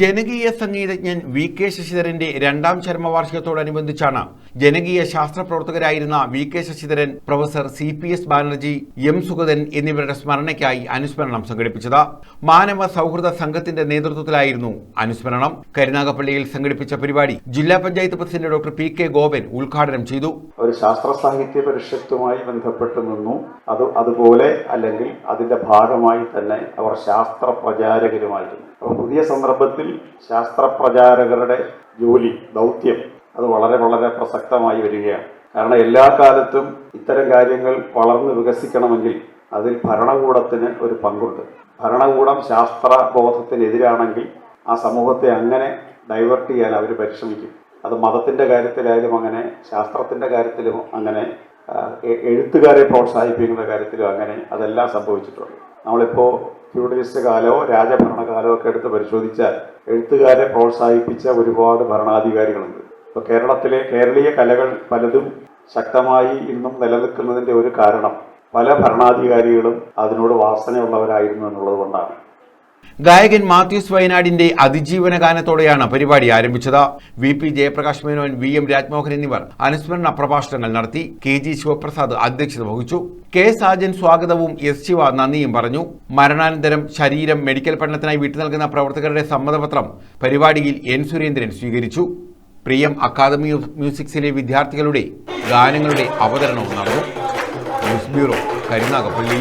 ജനകീയ സംഗീതജ്ഞൻ V K ശശിധരന്റെ രണ്ടാം ചരമവാർഷികത്തോടനുബന്ധിച്ചാണ് ജനകീയ ശാസ്ത്ര പ്രവർത്തകരായിരുന്ന V K Sasidharan professor C P S Banerjee M Sugathan എന്നിവരുടെ സ്മരണയ്ക്കായി അനുസ്മരണം സംഘടിപ്പിച്ചത്. മാനവ സൗഹൃദ സംഘത്തിന്റെ നേതൃത്വത്തിലായിരുന്നു അനുസ്മരണം. കരുനാഗപ്പള്ളിയിൽ സംഘടിപ്പിച്ച പരിപാടി ജില്ലാ panchayat president doctor P K Gopan ഉദ്ഘാടനം ചെയ്തു. ഒരു ശാസ്ത്ര സാഹിത്യ പരിഷത്തുമായി ബന്ധപ്പെട്ട് നിന്നു. അത് അതുപോലെ അല്ലെങ്കിൽ അതിന്റെ ഭാഗമായി തന്നെ അവർ ശാസ്ത്ര പ്രചാരകരുമായിരുന്നു. അപ്പോൾ പുതിയ സന്ദർഭത്തിൽ ശാസ്ത്രപ്രചാരകരുടെ ജോലി ദൗത്യം അത് വളരെ വളരെ പ്രസക്തമായി വരികയാണ്. കാരണം എല്ലാ കാലത്തും ഇത്തരം കാര്യങ്ങൾ വളർന്നു വികസിക്കണമെങ്കിൽ അതിൽ ഭരണകൂടത്തിന് ഒരു പങ്കുണ്ട്. ഭരണകൂടം ശാസ്ത്ര ബോധത്തിനെതിരാണെങ്കിൽ ആ സമൂഹത്തെ അങ്ങനെ ഡൈവേർട്ട് ചെയ്യാൻ അവർ പരിശ്രമിക്കും. അത് മതത്തിന്റെ കാര്യത്തിലായാലും അങ്ങനെ ശാസ്ത്രത്തിന്റെ കാര്യത്തിലും അങ്ങനെ എഴുത്തുകാരെ പ്രോത്സാഹിപ്പിക്കുന്ന കാര്യത്തിലും അങ്ങനെ അതെല്ലാം സംഭവിച്ചിട്ടുണ്ട്. നമ്മളിപ്പോൾ ഫ്യൂഡലിസ്റ്റ് കാലമോ രാജഭരണകാലമോ ഒക്കെ എടുത്ത് പരിശോധിച്ചാൽ എഴുത്തുകാരെ പ്രോത്സാഹിപ്പിച്ച ഒരുപാട് ഭരണാധികാരികളുണ്ട്. ഇപ്പോൾ കേരളത്തിലെ കേരളീയ കലകൾ പലതും ശക്തമായി ഇന്നും നിലനിൽക്കുന്നതിന്റെ ഒരു കാരണം പല ഭരണാധികാരികളും അതിനോട് വാസനയുള്ളവരായിരുന്നു എന്നുള്ളത് കൊണ്ടാണ്. ഗായകൻ മാത്യൂസ് വയനാടിന്റെ അതിജീവന ഗാനത്തോടെയാണ് പരിപാടി ആരംഭിച്ചത്. V P Jayaprakash Menon V M Rajmohan എന്നിവർ അനുസ്മരണ പ്രഭാഷണങ്ങൾ നടത്തി കെ ജി ശിവപ്രസാദ് അധ്യക്ഷത വഹിച്ചു. കെ സാജൻ സ്വാഗതവും എസ് ശിവ നന്ദിയും പറഞ്ഞു. മരണാനന്തരം ശരീരം മെഡിക്കൽ പഠനത്തിനായി വിട്ടു നൽകുന്ന പ്രവർത്തകരുടെ സമ്മതപത്രം പരിപാടിയിൽ എൻ സുരേന്ദ്രൻ സ്വീകരിച്ചു. പ്രിയം അക്കാദമി ഓഫ് മ്യൂസിക്സിലെ വിദ്യാർത്ഥികളുടെ ഗാനങ്ങളുടെ അവതരണവും നടന്നു. News bureau Karunagappally.